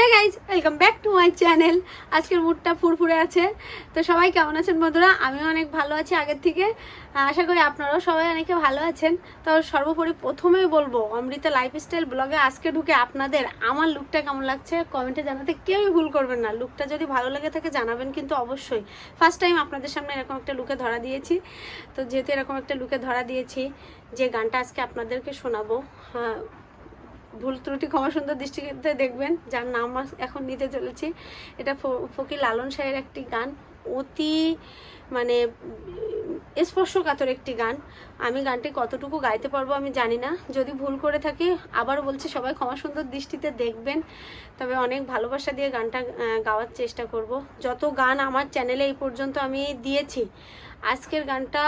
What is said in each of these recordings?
Hey guys welcome back to my channel আজকের মুডটা ফুরফুরে আছে। তো সবাই কেমন আছেন বন্ধুরা? আমিও অনেক ভালো আছি আগের থেকে। আশা করি আপনারাও সবাই অনেকে ভালো আছেন। তো সর্বোপরি প্রথমেই বলব, অমৃতা লাইফস্টাইল ব্লগে আজকে ঢুকে আপনাদের আমার লুকটা কেমন লাগছে কমেন্টে জানাতে কেউই ভুল করবেন না। লুকটা যদি ভালো লেগে থাকে জানাবেন কিন্তু অবশ্যই। ফার্স্ট টাইম আপনাদের সামনে এরকম একটা লুকে ধরা দিয়েছি। তো যেহেতু এরকম একটা লুকে ধরা দিয়েছি, যে গানটা আজকে আপনাদেরকে শোনাবো হ্যাঁ ভুল ত্রুটি, ক্ষমা সুন্দর দৃষ্টিতে দেখবেন, যার নাম এখন নিতে চলেছি। এটা ফকির লালন শাহের একটি গান, অতি মানে স্পর্শকাতর একটি গান। আমি গানটি কতটুকু গাইতে পারব আমি জানি না। যদি ভুল করে থাকি, আবারও বলছি, সবাই ক্ষমা সুন্দর দৃষ্টিতে দেখবেন। তবে অনেক ভালোবাসা দিয়ে গানটা গাওয়ার চেষ্টা করব। যত গান আমার চ্যানেলে এই পর্যন্ত আমি দিয়েছি, আজকের গানটা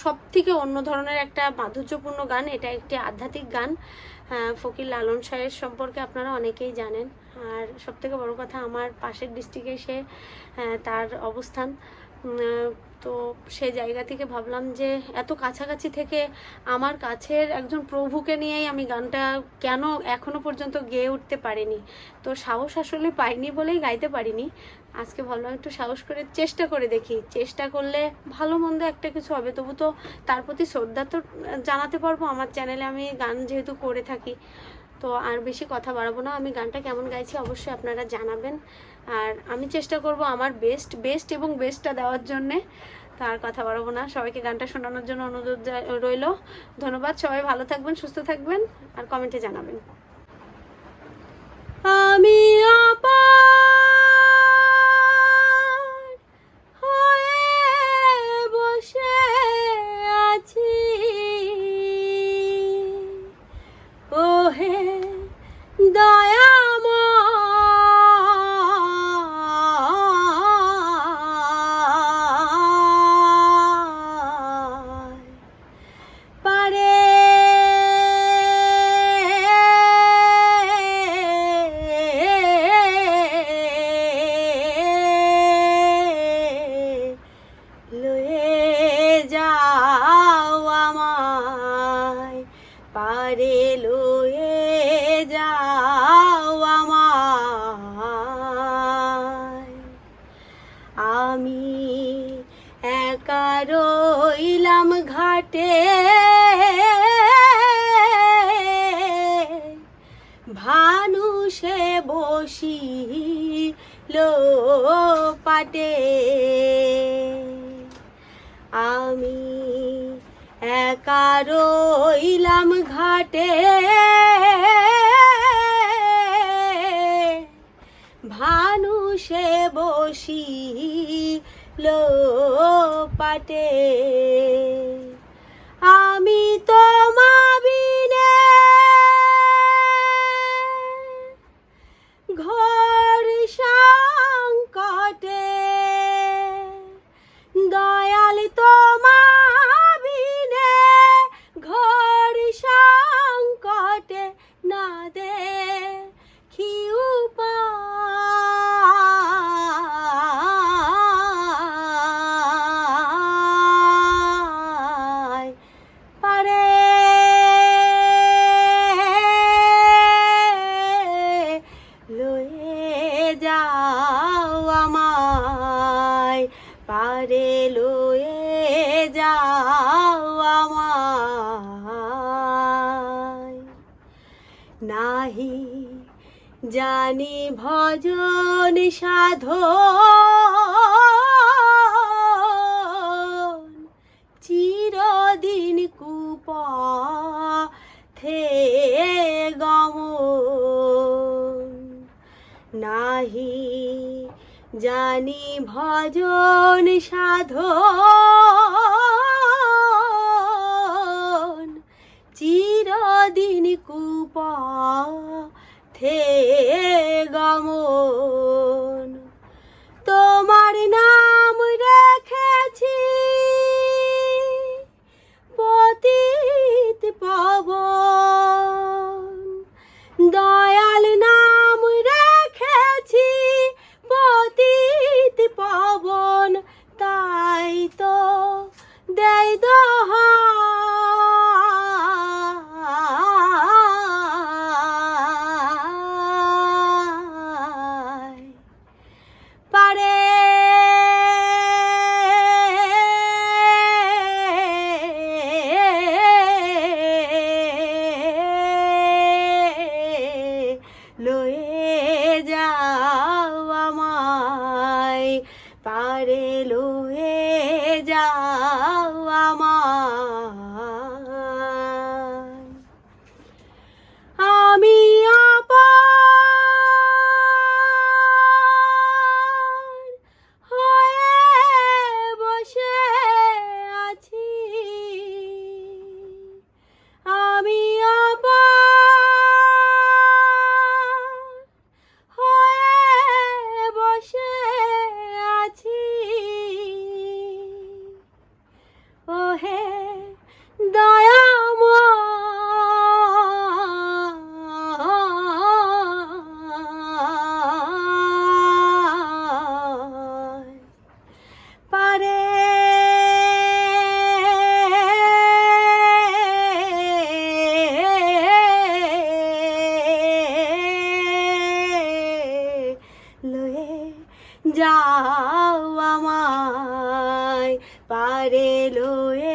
সব থেকে অন্য ধরনের একটা মাধুর্যপূর্ণ গান। এটা একটি আধ্যাত্মিক গান। ফকির লালন সাহের সম্পর্কে আপনারা অনেকেই জানেন। আর সবথেকে বড় কথা আমার পাশের ডিস্ট্রিক্টে সে আহ, তার অবস্থান। তো সেই জায়গা থেকে ভাবলাম যে এত কাছাকাছি থেকে আমার কাছের একজন প্রভুকে নিয়েই আমি গানটা কেন এখনও পর্যন্ত গেয়ে উঠতে পারিনি। তো সাহস আসলে পাইনি বলেই গাইতে পারিনি। আজকে ভাবলাম একটু সাহস করে চেষ্টা করে দেখি। চেষ্টা করলে ভালো মন্দ একটা কিছু হবে। তবু তো তার প্রতি শ্রদ্ধা তো জানাতে পারব। আমার চ্যানেলে আমি গান যেহেতু করে থাকি। তো আর বেশি কথা বাড়াবো না। আমি গানটা কেমন গাইছি অবশ্যই আপনারা জানাবেন। আর আমি চেষ্টা করব আমার বেস্ট বেস্ট এবং বেস্টটা দেওয়ার জন্যে। তার কথা বাড়াবো না। সবাইকে গানটা শোনানোর জন্য অনুরোধ রইল। ধন্যবাদ। সবাই ভালো থাকবেন, সুস্থ থাকবেন। আর কমেন্টে জানাবেন। ঘাটে ভানুষে বসি লো পাটে। আমি একা রইলাম ঘাটে। ভানুষে বসি লো পাটে। দয়াল তোমা জানি ভজন সাধন চিরদিন কুপ থে গমন। নাহি জানি ভজন সাধন চিরদিন কুপ থে গমন lười যাও আমায় পারে লয়ে